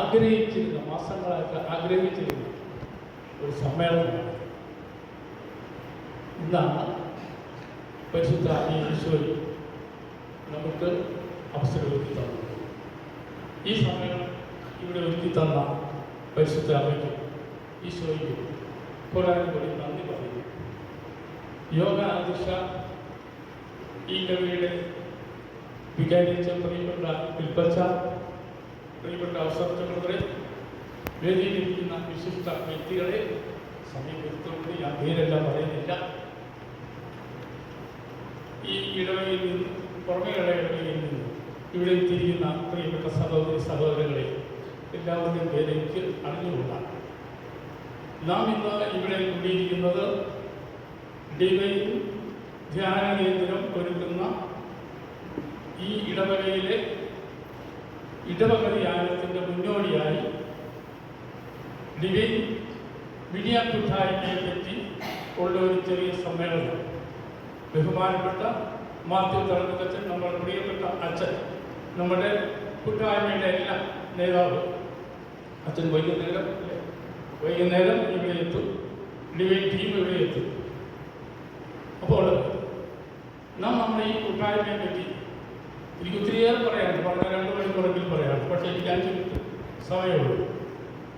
ആഗ്രഹിച്ചിരുന്ന മാസങ്ങളായിട്ട് ആഗ്രഹിച്ചിരുന്ന ഒരു സമ്മേളനമാണ് ഇന്നാണ് പരിശുദ്ധ ഈ നമുക്ക് അവസരം ഒരുക്കി തന്നത്. ഈ സമ്മേളനം ഇവിടെ ഒരുക്കി തന്ന പരിശുദ്ധ അമ്മയ്ക്ക് ഈശോയ്ക്കും കുറേ കൂടി നന്ദി പറയുന്നു. യോഗ അധ്യക്ഷ ഈ കവിയുടെ വികാരിച്ച പ്രിയപ്പെട്ട വിൽപ്പച്ച പ്രിയപ്പെട്ട അവസരത്തിലൂടെ വേദിയിലിരിക്കുന്ന വിശിഷ്ട വ്യക്തികളെ സമീപത്തോട് ഞാൻ പേരെല്ലാം പറയുന്നില്ല. ഈ ഇടവകയിൽ നിന്ന് പുറമേയുള്ള ഇടവകയിൽ നിന്ന് ഇവിടെ എത്തിയിരിക്കുന്ന പ്രിയപ്പെട്ട സഹോദരി സഹോദരങ്ങളെ എല്ലാവരുടെയും പേരെനിക്ക് അറിഞ്ഞുകൊണ്ടാണ് നാം ഇന്ന് ഇവിടെ കൂടിയിരിക്കുന്നത് ഡിവൈൻ ധ്യാന കേന്ദ്രം ഒരുക്കുന്ന ഈ ഇടവകയിലെ ഇടവക ധ്യാനത്തിന്റെ മുന്നോടിയായി ലിവിൻ മീഡിയ കൂട്ടായ്മയെ പറ്റി ഉള്ള ഒരു ചെറിയ സമ്മേളനം. ബഹുമാനപ്പെട്ട മാത്യു തറക്കച്ചൻ നമ്മുടെ പ്രിയപ്പെട്ട അച്ഛൻ നമ്മുടെ കൂട്ടായ്മയുടെ എല്ലാ നേതാവ്. അച്ഛൻ വൈകുന്നേരം വൈകുന്നേരം ഇവിടെ എത്തും. ഡിവൈൻ ടീം ഇവിടെ എത്തും. അപ്പോൾ നാം നമ്മുടെ ഈ കൂട്ടായ്മയെ പറ്റി എനിക്ക് ഒത്തിരിയേറെ പറയാം പറഞ്ഞ രണ്ട് മണിക്കൂറെങ്കിലും പറയാം. പക്ഷേ എനിക്ക് അഞ്ച് മിനിറ്റ് സമയമുള്ളൂ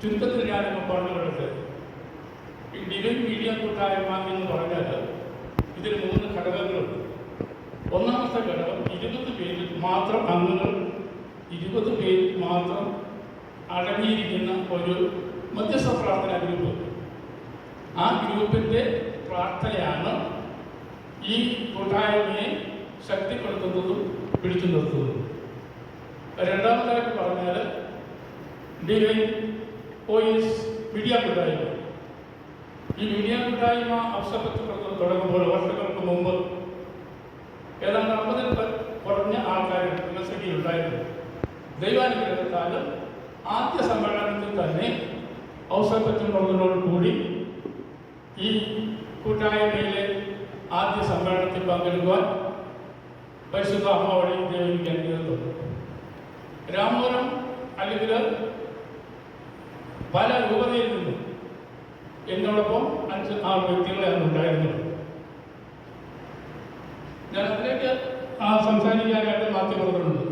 ചുരുക്കത്തിൽ ഞാനിപ്പോൾ പറഞ്ഞു വിടട്ടെ ഈ ഡിവൈൻ മീഡിയ കൂട്ടായ്മ എന്ന് പറഞ്ഞാൽ ഇതിന് മൂന്ന് ഘടകങ്ങളുണ്ട്. ഒന്നാമത്തെ ഘടകം ഇരുപത് പേരിൽ മാത്രം അംഗങ്ങൾ ഇരുപത് പേരിൽ മാത്രം അടങ്ങിയിരിക്കുന്ന ഒരു മധ്യസ്ഥ പ്രാർത്ഥന ഗ്രൂപ്പ് ആ ഗ്രൂപ്പിന്റെ പ്രാർത്ഥനയാണ് ഈ കൂട്ടായ്മയെ ശക്തിപ്പെടുത്തുന്നതും പിടിച്ചു നിർത്തുന്നതും രണ്ടാമതായിട്ട് പറഞ്ഞാൽ ഡിവൈൻ പോയിസ് മീഡിയ കൂട്ടായ്മ. ഈ മീഡിയ കൂട്ടായ്മ അവസരത്തിൽ തുടങ്ങുമ്പോൾ വർഷങ്ങൾക്ക് മുമ്പ് ഏതാണ്ട് അമ്പതിൽ കുറഞ്ഞ ആൾക്കാർ യൂണിവേഴ്സിറ്റി ഉണ്ടായിരുന്നു. ദൈവാനുഗ്രഹത്താൽ ആദ്യ സമ്മേളനത്തിൽ തന്നെ ഔസപ്പറ്റുള്ളതോട് കൂടി ഈ കൂട്ടായ്മയിലെ ആദ്യ സമ്മേളനത്തിൽ പങ്കെടുക്കുവാൻ പരിശുദ്ധ അമ്മ വഴി ദേവിക്ക് അനുഗ്രഹം രാമപുരം അല്ലെങ്കിൽ പല രൂപതയിൽ നിന്നും എന്നോടൊപ്പം അഞ്ച് ആറ് വ്യക്തികളെ അന്ന് ഉണ്ടായിരുന്നുള്ളൂ ഞാൻ അതിലേക്ക് സംസാരിക്കാനായിട്ട് പറഞ്ഞിട്ടുണ്ട്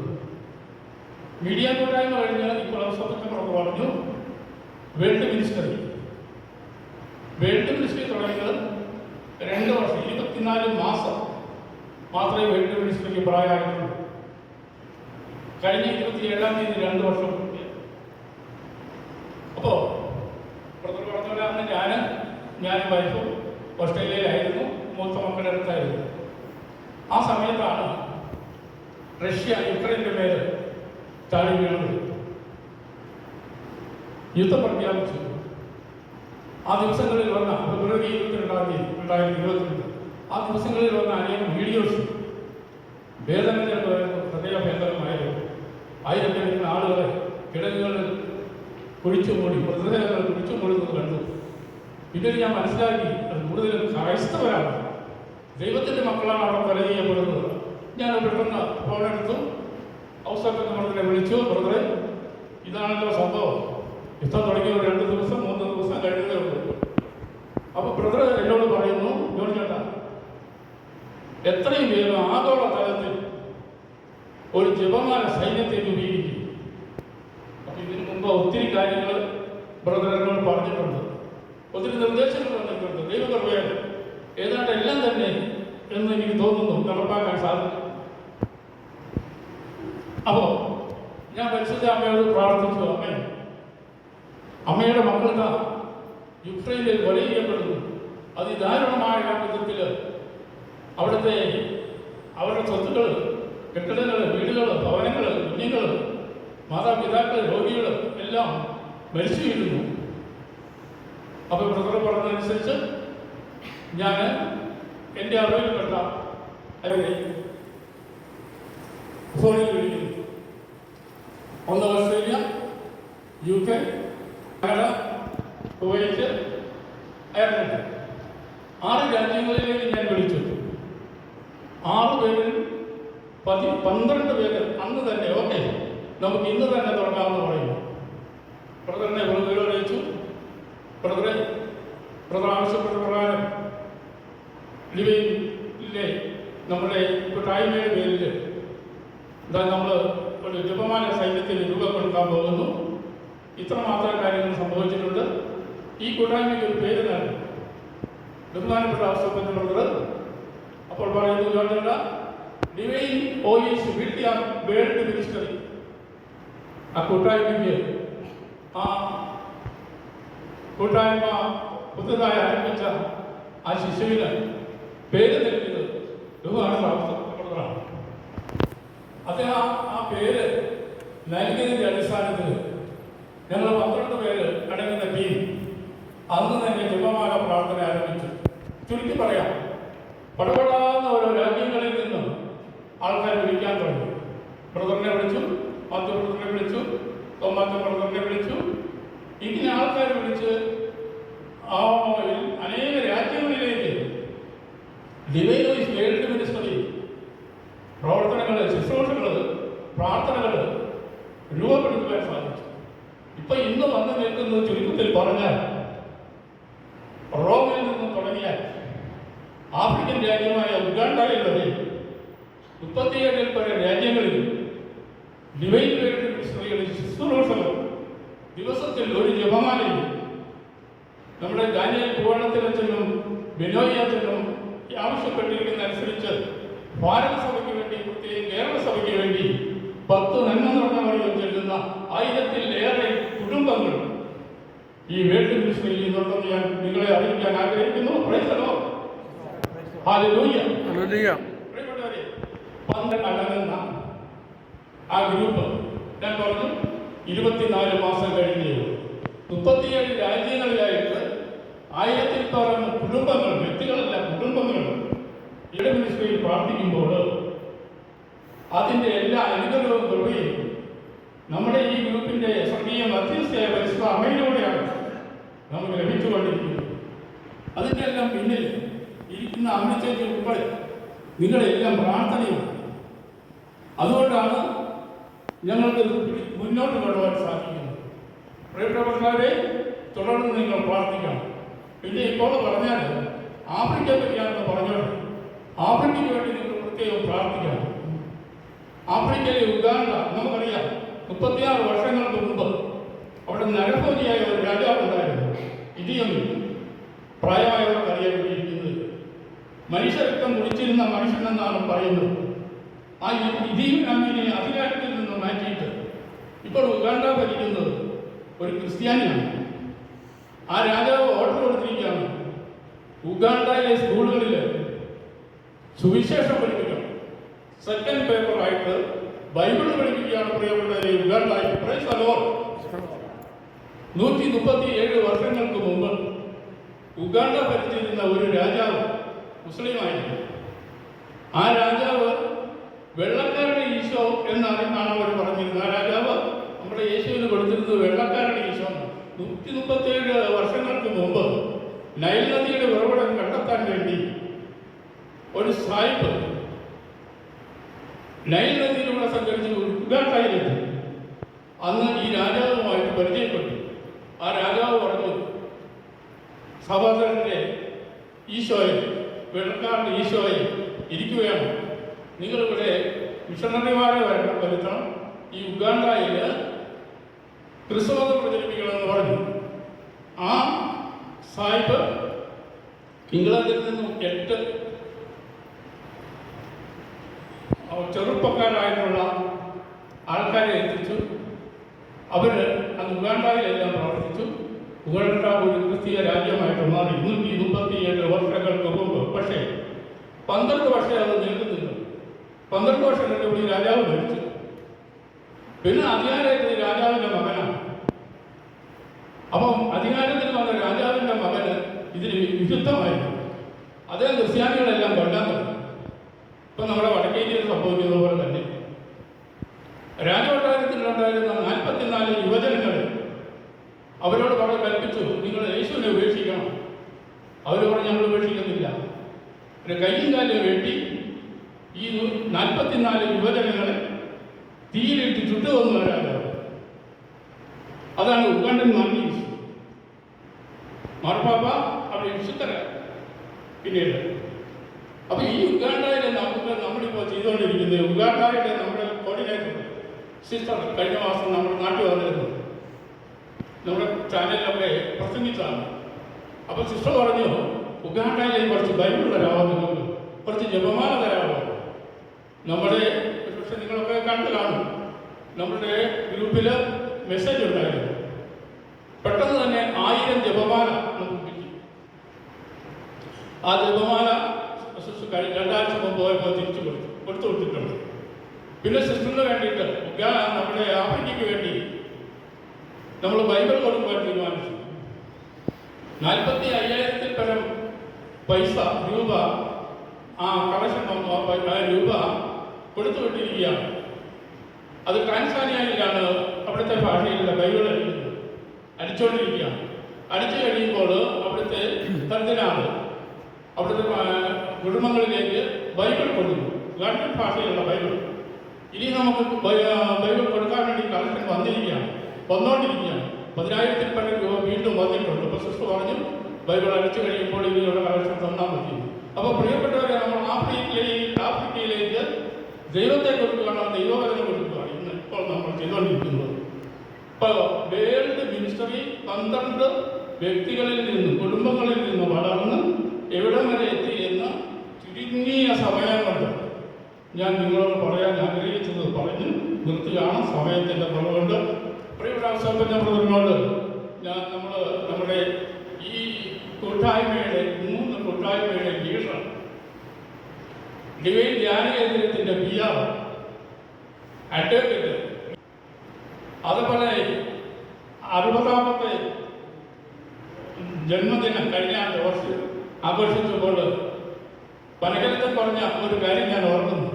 മീഡിയ കൂട്ടായ്മ കഴിഞ്ഞാൽ ഇപ്പോൾ അവസരത്തിനോട് പറഞ്ഞു വേൾഡ് മിനിസ്റ്ററി. വേൾഡ് മിനിസ്റ്ററി തുടങ്ങിയത് രണ്ട് വർഷം ഇരുപത്തിനാല് മാസം മാത്രമേ വേൾഡ് മിനിസ്റ്ററിക്ക് പ്രായമായിട്ടുള്ളൂ കഴിഞ്ഞ ഇരുപത്തി ഏഴാം തീയതി രണ്ട് വർഷം. അപ്പോ പുറത്തു പറഞ്ഞ അന്ന് ഞാൻ ഞാൻ വൈഫും ഓസ്ട്രേലിയയിലായിരുന്നു. മൂത്ത മക്കളുടെ അടുത്തായിരുന്നു. ആ സമയത്താണ് റഷ്യ യുക്രൈന്റെ മേൽ താഴെ വീണത്. യുദ്ധം പ്രഖ്യാപിച്ചു. ആ ദിവസങ്ങളിൽ വന്ന ഫെബ്രുവരി ഇരുപത്തിരണ്ടാം തീയതി രണ്ടായിരത്തി ഇരുപത്തിരണ്ട് ആ ദിവസങ്ങളിൽ വന്ന അനേകം വീഡിയോസ് വേദനത്തിന് പ്രത്യേക ഭേദനമായിരുന്നു ആയിരക്കണക്കിന് ആളുകളെ കിടങ്ങുകളിൽ കുഴിച്ചു മൂടി മൃതദേഹങ്ങൾ കുഴിച്ചു മൂടുന്നത് കണ്ടു. പിന്നീട് ഞാൻ മനസ്സിലാക്കി അത് കൂടുതലും ക്രൈസ്തവരാണ്. ദൈവത്തിന്റെ മക്കളാണ് അവിടെ കൊല ഞാൻ പെട്ടെന്ന് ഫോണെടുത്തു. അവസരത്തിൽ നമ്മളതിനെ വിളിച്ചു ബ്രദറെ ഇതാണല്ലോ സംഭവം. യുദ്ധം തുടങ്ങിയ രണ്ട് ദിവസം മൂന്ന് ദിവസം കഴിഞ്ഞതേ ഉള്ളൂ. അപ്പോൾ ബ്രദർ എന്നോട് ചേട്ടാ എത്രയും വേഗം ആഗോള തലത്തിൽ ഒരു ജപമാന സൈന്യത്തെ രൂപീകരിക്കും. അപ്പൊ ഇതിനു മുമ്പ് ഒത്തിരി കാര്യങ്ങൾ ബ്രദറുകൾ പറഞ്ഞിട്ടുണ്ട്. ഒത്തിരി നിർദ്ദേശങ്ങൾ തന്നിട്ടുണ്ട് ദൈവകൃപയാണ് ഏതാണ്ട് എല്ലാം തന്നെ എന്ന് എനിക്ക് തോന്നുന്നു നടപ്പാക്കാൻ സാധിക്കും. അപ്പോ ഞാൻ പരിശുദ്ധ അമ്മയോട് പ്രാർത്ഥിച്ചു അമ്മേ അമ്മയുടെ മക്കൾക്ക് യുക്രൈനിൽ കൊല അതിദാരുണമായ വിധത്തിൽ അവിടുത്തെ അവരുടെ സ്വത്തുക്കൾ കെട്ടിടങ്ങൾ വീടുകൾ ഭവനങ്ങൾ കുഞ്ഞുങ്ങൾ മാതാപിതാക്കൾ രോഗികൾ എല്ലാം മരിച്ചു വീഴുന്നു. അപ്പോൾ ബ്രദർ പറഞ്ഞതനുസരിച്ച് ഞാൻ എന്റെ അറിവിൽപ്പെട്ട അവരെ ഫോണിൽ വിളിക്കുന്നു. ഒന്ന് Australia U K Canada Kuwait Ireland. ആറ് രാജ്യങ്ങളിലേക്ക് ഞാൻ വിളിച്ചു. ആറ് പേരിൽ പതി പന്ത്രണ്ട് പേര് അന്ന് തന്നെ ഓക്കെ. നമുക്ക് ഇന്ന് തന്നെ തുടങ്ങാമെന്ന് പറയുന്നു. ബ്രദറിനെ ബ്രദറോട് ചോദിച്ചു ബ്രദറെ ബ്രദർ ആവശ്യപ്പെട്ട പ്രകാരം ലിവിലെ നമ്മുടെ കൂട്ടായ്മയുടെ പേരിൽ എന്താ നമ്മൾ ഒരു ജപമാന സൈന്യത്തിന് രൂപപ്പെടുത്താൻ പോകുന്നു. ഇത്രമാത്രം കാര്യങ്ങൾ സംഭവിച്ചിട്ടുണ്ട്. ഈ കൂട്ടായ്മയ്ക്ക് ഒരു പേര് തന്നെ ബഹുമാനപ്പെട്ട ആവശ്യപ്പെട്ട ബ്രദർ അപ്പോൾ പറയുന്നു ഗവൺമെന്റ് ഡിവൈൻ ഓയിസ് വിട്ട് വേൾഡ് മിനിസ്റ്ററി ആ കൂട്ടായ്മയ്ക്ക് ആ കൂട്ടായ്മ പുതുതായി ആരംഭിച്ച ആ ശിശുവിന് പേര് നൽകിയത് അവസ്ഥ ബ്രദറാണ് അദ്ദേഹം ആ പേര് നൽകിയതിന്റെ അടിസ്ഥാനത്തിൽ ഞങ്ങൾ പന്ത്രണ്ട് പേര് അടങ്ങുന്ന ടീം അന്ന് തന്നെ ജപമാല പ്രാർത്ഥന ആരംഭിച്ചു. ചുരുക്കി പറയാം പടപെടാവുന്ന ഓരോ രാജ്യങ്ങളിൽ നിന്നും ആൾക്കാരെ വിളിക്കാൻ തുടങ്ങി. ബ്രദറിനെ വിളിച്ചു മറ്റു ബ്രദറിനെ വിളിച്ചു തോമാറ്റ ബ്രദറിനെ വിളിച്ചു. ഇങ്ങനെ ആൾക്കാരെ വിളിച്ച് ആ അനേക രാജ്യങ്ങളിലേക്ക് ഡിവൈനോയിസ് വേൾഡ് മിനിസ്റ്ററി പ്രവർത്തനങ്ങൾ ശുശ്രൂഷകൾ പ്രാർത്ഥനകൾ രൂപപ്പെടുത്തുവാൻ സാധിച്ചു. ഇപ്പൊ ഇന്ന് വന്നു നിൽക്കുന്നത് ചുരുക്കത്തിൽ പറഞ്ഞാൽ റോമിൽ നിന്ന് തുടങ്ങിയാൽ ആഫ്രിക്കൻ രാജ്യമായ ഉഗാണ്ടയിൽ വരെ മുപ്പത്തിയേഴിൽ പല രാജ്യങ്ങളിൽ ഡിവൈൻ വേൾഡ് മിനിസ്റ്ററികളിൽ ശുശ്രൂഷകൾ ദിവസത്തിൽ ഒരു ജപമാലയും നമ്മുടെ ദാനിയൽ പൂവണത്തിലച്ഛനും ബിനോയ് അച്ഛനും ആവശ്യപ്പെട്ടിരിക്കുന്ന അനുസരിച്ച് ഭാരത സഭയ്ക്ക് വേണ്ടി പ്രത്യേകം കേരള സഭയ്ക്ക് വേണ്ടി പത്ത് നന്മ നടന്നവരെയും ചെല്ലുന്ന ആയിരത്തിലേറെ കുടുംബങ്ങൾ ഈ വേൾഡ് മിനിസ്റ്ററിൽ നിന്നുണ്ടെന്ന് ഞാൻ നിങ്ങളെ അറിയിക്കാൻ ആഗ്രഹിക്കുന്നു. പ്രിയപ്പെട്ടവരെ, പന്ത്രണ്ട് അടങ്ങുന്ന ആ ഗ്രൂപ്പ് ഞാൻ പറഞ്ഞു ഇരുപത്തിനാല് മാസം കഴിഞ്ഞു. മുപ്പത്തിയേഴ് രാജ്യങ്ങളിലായിട്ട് ആയിരത്തിൽ പരം കുടുംബങ്ങൾ വ്യക്തികളല്ല കുടുംബങ്ങൾ ഇവിടെ പ്രാർത്ഥിക്കുമ്പോൾ അതിന്റെ എല്ലാ അനുഗ്രഹവും കൃപയും നമ്മുടെ ഈ ഗ്രൂപ്പിന്റെ സ്വർഗീയ മധ്യസ്ഥയായ പരിശുദ്ധ അമ്മയിലൂടെയാണ് നമുക്ക് ലഭിച്ചുകൊണ്ടിരിക്കുന്നത്. അതിന്റെ എല്ലാം പിന്നിൽ ഇരിക്കുന്ന അമ്മച്ചേച്ചി ഉൾപ്പെടെ നിങ്ങളെല്ലാം പ്രാർത്ഥനയുണ്ട് അതുകൊണ്ടാണ് ഞങ്ങൾക്ക് മുന്നോട്ട് കൊണ്ടുപോകാൻ സാധിക്കുന്നത്. പ്രിയപ്പെട്ടവരെ തുടർന്ന് നിങ്ങൾ പ്രാർത്ഥിക്കണം. പിന്നെ ഇപ്പോൾ പറഞ്ഞാൽ ആഫ്രിക്കയെ പറ്റിയാണെന്ന് പറഞ്ഞോളൂ ആഫ്രിക്കയ്ക്ക് വേണ്ടി നിങ്ങൾ പ്രത്യേകം പ്രാർത്ഥിക്കണം. ആഫ്രിക്കയിലെ ഉഗാണ്ട നമുക്കറിയാം മുപ്പത്തിയാറ് വർഷങ്ങൾക്ക് മുമ്പ് അവിടെ നരഭോജിയായ ഒരു രാജാവ് ഉണ്ടായിരുന്നു ഇടിയമ്മി പ്രായമായവർക്ക് അറിയപ്പെട്ടിരിക്കുന്നത് മനുഷ്യരക്തം കുടിച്ചിരുന്ന മനുഷ്യനെന്നാണ് പറയുന്നത്. ആ ഇതീമിനെ അധികാരത്തിൽ നിന്ന് മാറ്റിയിട്ട് ഇപ്പോൾ ഉഗാണ്ട ഭരിക്കുന്നത് ഒരു ക്രിസ്ത്യാനിയാണ്. ആ രാജാവ് ഓർഡർ കൊടുത്തിരിക്കുകയാണ്. ഉഗാണ്ടയിലെ സ്കൂളുകളിൽ സുവിശേഷം പഠിപ്പിക്കണം. സെക്കൻഡ് പേപ്പർ ആയിട്ട് ബൈബിൾ പഠിപ്പിക്കുകയാണ് പ്രിയപ്പെട്ടവരെ പ്രൈസ് നൂറ്റി മുപ്പത്തി ഏഴ് വർഷങ്ങൾക്ക് മുമ്പ് ഉഗാണ്ട ഭരിച്ചിരുന്ന ഒരു രാജാവ് മുസ്ലിമായിരുന്നു. ആ രാജാവ് വെള്ളക്കാരുടെ ഈശോ എന്നാണ് അവർ പറഞ്ഞിരുന്നത്. ആ രാജാവ് നമ്മുടെ യേശുവിന് കൊടുത്തിരുന്നത് വെള്ളക്കാരുടെ ഈശോ. നൂറ്റി മുപ്പത്തി ഏഴ് വർഷങ്ങൾക്ക് മുമ്പ് നൈൽ നദിയുടെ ഉറവിടം കണ്ടെത്താൻ വേണ്ടി ഒരു സായിപ്പ് നൈൽ നദിയിലൂടെ സഞ്ചരിച്ച് ഉഗാണ്ടയിലെത്തി അന്ന് ഈ രാജാവുമായിട്ട് പരിചയപ്പെട്ടു. ആ രാജാവ് പറഞ്ഞു സഹോദരന്റെ ഈശോയെ വെള്ളക്കാരന്റെ ഈശോയെ ഇരിക്കുകയാണ്. നിങ്ങളിവിടെ മിഷണറിമാരെ വരണം വരുത്തണം. ഈ ഉഗാണ്ടായിൽ ക്രിസ്തുമതം പ്രചരിപ്പിക്കണമെന്ന് പറഞ്ഞു. ആ സായിപ്പ് ഇംഗ്ലണ്ടിൽ നിന്നും എട്ട് ചെറുപ്പക്കാരായിട്ടുള്ള ആൾക്കാരെ എത്തിച്ചു. അവർ അത് ഉഗാണ്ടയിലെല്ലാം പ്രവർത്തിച്ചു. ഉഗാണ്ട ഒരു ക്രിസ്തീയ രാജ്യമായിട്ട് മാറി. നൂറ്റി മുപ്പത്തിയേഴ് വർഷങ്ങൾക്ക് മുമ്പ്. പക്ഷേ പന്ത്രണ്ട് വർഷം അത് നിൽക്കുന്നില്ല പന്ത്രണ്ട് വർഷം കഴിഞ്ഞപ്പോൾ ഈ രാജാവ് മരിച്ചു. പിന്നെ അധികാരത്തിൽ രാജാവിന്റെ മകനാണ്. അപ്പം അധികാരത്തിൽ വന്ന രാജാവിന്റെ മകന് ഇതിന് വിരുദ്ധമായിരുന്നു. അതേ ക്രിസ്ത്യാനികളെല്ലാം കൊല്ലാൻ തുടങ്ങി. ഇപ്പൊ നമ്മുടെ വടക്കേ ഇന്ത്യയിൽ സംഭവിക്കുന്നത് പോലെ തന്നെ. രാജകൊട്ടാരത്തിലുണ്ടായിരുന്ന നാൽപ്പത്തിനാല് യുവജനങ്ങൾ അവരോട് പറഞ്ഞു കൽപ്പിച്ചു നിങ്ങൾ യേശുവിനെ ഉപേക്ഷിക്കണം. പറഞ്ഞു ഞങ്ങൾ ഉപേക്ഷിക്കുന്നില്ല. ഒരു കയ്യും കാലിനെ വേണ്ടി ഈ നാൽപ്പത്തിനാല് യുവജനങ്ങളെ തീയിലിട്ട് ചുട്ടുകൊന്നു രാജാവ് അതാണ് ഉഗാണ്ടൻ മാർഗീസ് മാർപ്പാപ്പ അവിടെ വിശുദ്ധര. പിന്നീട്. അപ്പൊ ഈ നമ്മളിപ്പോൾ ചെയ്തുകൊണ്ടിരിക്കുന്നത്. ഉഗാണ്ടയിലെ നമ്മുടെ കോർഡിനേറ്റർ സിസ്റ്റർ കഴിഞ്ഞ മാസം നമ്മുടെ നാട്ടിൽ വന്നിരുന്നു. നമ്മുടെ ചാനലിലൊക്കെ പ്രസംഗിച്ചതാണ്. അപ്പോൾ സിസ്റ്റർ പറഞ്ഞു ഉഗാണ്ടയിലെ കുറച്ച് ബൈബിൾ തരാമോ കുറച്ച് ജപമാല തരാമോ? നമ്മുടെ പക്ഷെ നിങ്ങളൊക്കെ കണ്ടു കാണും. നമ്മുടെ ഗ്രൂപ്പിൽ മെസ്സേജ് ഉണ്ടായിരുന്നു. പെട്ടെന്ന് തന്നെ ആയിരം ജപമാല ആ ജപമാല കഴിഞ്ഞ രണ്ടാഴ്ച മുമ്പ് പോയപ്പോൾ തിരിച്ചു കൊടുത്തു. കൊടുത്തു കൊടുത്തിട്ടുണ്ട്. പിന്നെ സിസ്റ്ററിന് വേണ്ടിയിട്ട് നമ്മുടെ ആഫ്രിക്കയ്ക്ക് വേണ്ടി നമ്മൾ ബൈബിൾ കൊടുക്കുവാൻ തീരുമാനിച്ചു. നാൽപ്പത്തി അയ്യായിരത്തിൽ പരം പൈസ രൂപ ആ കളക്ഷൻ വന്നു. ആ രൂപ കൊടുത്തു വിട്ടിരിക്കുകയാണ്. അത് ട്രാൻസാനിയയിലാണ് അവിടുത്തെ ഭാഷയിലുള്ള ബൈബിൾ അടിക്കുന്നത് അടിച്ചുകൊണ്ടിരിക്കുകയാണ്. അടിച്ചു കഴിയുമ്പോൾ അവിടുത്തെ തരത്തിലാണ് അവിടുത്തെ കുടുംബങ്ങളിലേക്ക് ബൈബിൾ കൊടുക്കുന്നു. ലണ്ടൻ ഭാഷയിലുള്ള ബൈബിൾ. ഇനി നമുക്ക് ബൈബിൾ കൊടുക്കാൻ വേണ്ടി കളക്ഷൻ വന്നിരിക്കുകയാണ്. വന്നുകൊണ്ടിരിക്കുകയാണ് പതിനായിരത്തിൽ പല രൂപ വീണ്ടും വന്നിട്ടുണ്ട്. അപ്പോൾ സിസ്റ്റർ പറഞ്ഞു ബൈബിൾ അടിച്ചു കഴിയുമ്പോൾ ഇതിനുള്ള കളക്ഷൻ തന്നാൽ മതി. അപ്പോൾ പ്രിയപ്പെട്ടവരെ നമ്മൾ ആഫ്രിക്കയിലേക്ക് ആഫ്രിക്കയിലേക്ക് കൊടുക്കുകയാണ് ദൈവവചനം കൊടുക്കുകയാണ്. ഇന്ന് ഇപ്പോൾ നമ്മൾ ചെയ്തുകൊണ്ടിരിക്കുന്നത്. ഇപ്പോൾ വേൾഡ് മിനിസ്റ്ററി പന്ത്രണ്ട് വ്യക്തികളിൽ നിന്ന് കുടുംബങ്ങളിൽ നിന്ന് വളർന്ന് എവിടെ വരെ എത്തി എന്ന് ചുരുങ്ങിയ സമയം കൊണ്ട് ഞാൻ നിങ്ങളോട് പറയാൻ ആഗ്രഹിച്ചത് പറഞ്ഞ് നിർത്തുകയാണ് സമയത്തിന്റെ കുറവുണ്ട്. പ്രിയപ്പെട്ട സമ്പന്ന ബ്രദറിനോട് ഞാൻ നമ്മൾ നമ്മുടെ ഈ കൂട്ടായ്മയുടെ മൂന്ന് കൂട്ടായ്മയുടെ ലീഡർ ഡിവൈൻ ധ്യാന കേന്ദ്രത്തിന്റെ പി ആർ അഡ്വക്കേറ്റ് അതുപോലെ അറുപതാമത്തെ ജന്മദിനം കഴിഞ്ഞ ആഘോഷിച്ചപ്പോൾ പനകരത്തിൽ പറഞ്ഞ ഒരു കാര്യം ഞാൻ ഓർക്കുന്നു.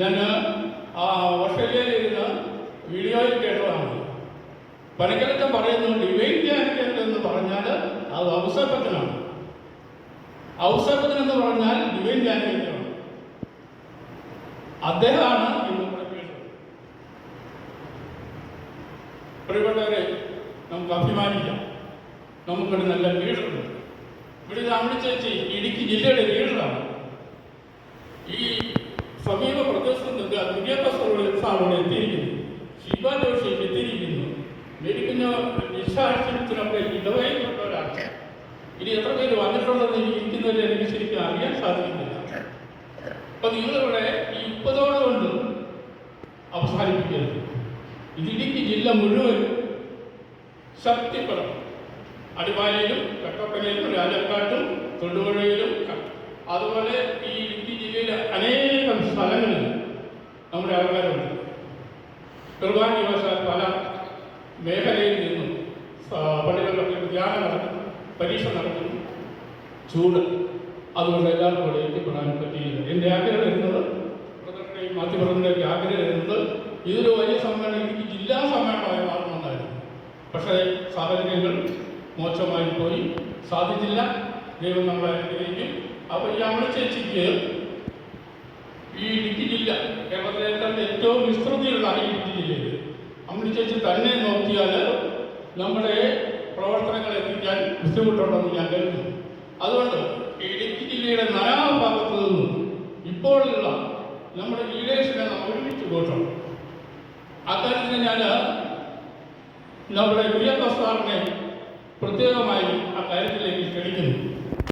ഞാൻ ആ ഓസ്ട്രേലിയയിലിരുന്ന് വീഡിയോയിൽ കേട്ടതാണ്. പനകലത്തം പറയുന്നു ഡിവൈൻ ധ്യാനിക്കരുത് എന്ന് പറഞ്ഞാൽ അത് ഔസപ്പത്തിനാണ്. ഔസപ്പത്തിനെന്ന് പറഞ്ഞാൽ ഡിവൈൻ ധ്യാനിക്കലാണ് അദ്ദേഹമാണ് പ്രിയപ്പെട്ടവരെ നമുക്ക് അഭിമാനിക്കാം. നമുക്കൊരു നല്ല ലീഡറുണ്ട് ഇവിടെ നമ്മൾ ചേച്ചി ഇടുക്കി ജില്ലയുടെ ലീഡറാണ് ഈ സമീപ പ്രദേശത്ത് നിന്ന് വിദ്യാഭ്യാസത്തോടെ സ്ഥാപനം എത്തിയിരിക്കുന്നു. ശിവ ജോഷി എത്തിയിരിക്കുന്നു. മേടിക്കുന്ന നിശാശനത്തിനൊക്കെ ഇടവയിൽപ്പെട്ടവരാണ് ഇനി എത്ര പേര് വന്നിട്ടുണ്ടെന്ന് ഇരിക്കുന്നവരെ എനിക്ക് ശരിക്കും അറിയാൻ സാധിക്കുന്നില്ല. അപ്പൊ നിങ്ങളിവിടെ ഈ മുപ്പതോടെ കൊണ്ട് അവസാനിപ്പിക്കരുത്. ഇത് ഇടുക്കി ജില്ല മുഴുവൻ ശക്തിപ്പെടണം. അടിമാലിയിലും കട്ടപ്പനയിലും രാജക്കാട്ടും തൊടുപുഴയിലും അതുപോലെ ഈ ഇടുക്കി ജില്ലയിലെ അനേകം സ്ഥലങ്ങളിൽ നമ്മുടെ ആൾക്കാരുണ്ട്. നിർഭാഗ്യവശാൽ പല മേഖലയിൽ നിന്നും പള്ളികളിലൊക്കെ ധ്യാനം നടക്കുന്നു പരീക്ഷ നടക്കുന്നു. ചൂട്. അതുകൊണ്ട് എല്ലാവർക്കും കൂടെ എത്തിപ്പെടാൻ പറ്റിയില്ല. എന്റെ ആഗ്രഹം വരുന്നത് പ്രധാനമന്ത്രിയും മാധ്യമങ്ങളുടെയൊക്കെ ആഗ്രഹം വരുന്നത് ഇതൊരു വലിയ സമ്മേളനം എനിക്ക് ജില്ലാ സമ്മേളനമായി മാറണമെന്നായിരുന്നു പക്ഷേ സാഹചര്യങ്ങൾ മോശമായി പോയി. സാധിച്ചില്ല. ദൈവം നമ്മളെ അനുഗ്രഹിക്കും. അപ്പോൾ ഈ അമ്മ ചേച്ചിക്ക് ഈ ഇടുക്കി ജില്ല കേരളത്തിലെ ഏറ്റവും വിസ്തൃതിയുള്ള ഈ ഇടുക്കി ജില്ലയിൽ അമ്മ ചേച്ചി തന്നെ നോക്കിയാൽ നമ്മുടെ പ്രവർത്തനങ്ങൾ എത്തിക്കാൻ ബുദ്ധിമുട്ടുണ്ടെന്ന് ഞാൻ കരുതുന്നു അതുകൊണ്ട് ഇടുക്കി ജില്ലയുടെ നാനാഭാഗത്തു നിന്നും ഇപ്പോഴുള്ള നമ്മുടെ ലീഡേഴ്സിനെ നമ്മൾ ഒരുമിച്ച് കൂട്ടണം. അക്കാര്യത്തിന് ഞാൻ നമ്മുടെ വിജയ പ്രസ്താവനെ പ്രത്യേകമായി ആ കാര്യത്തിൽ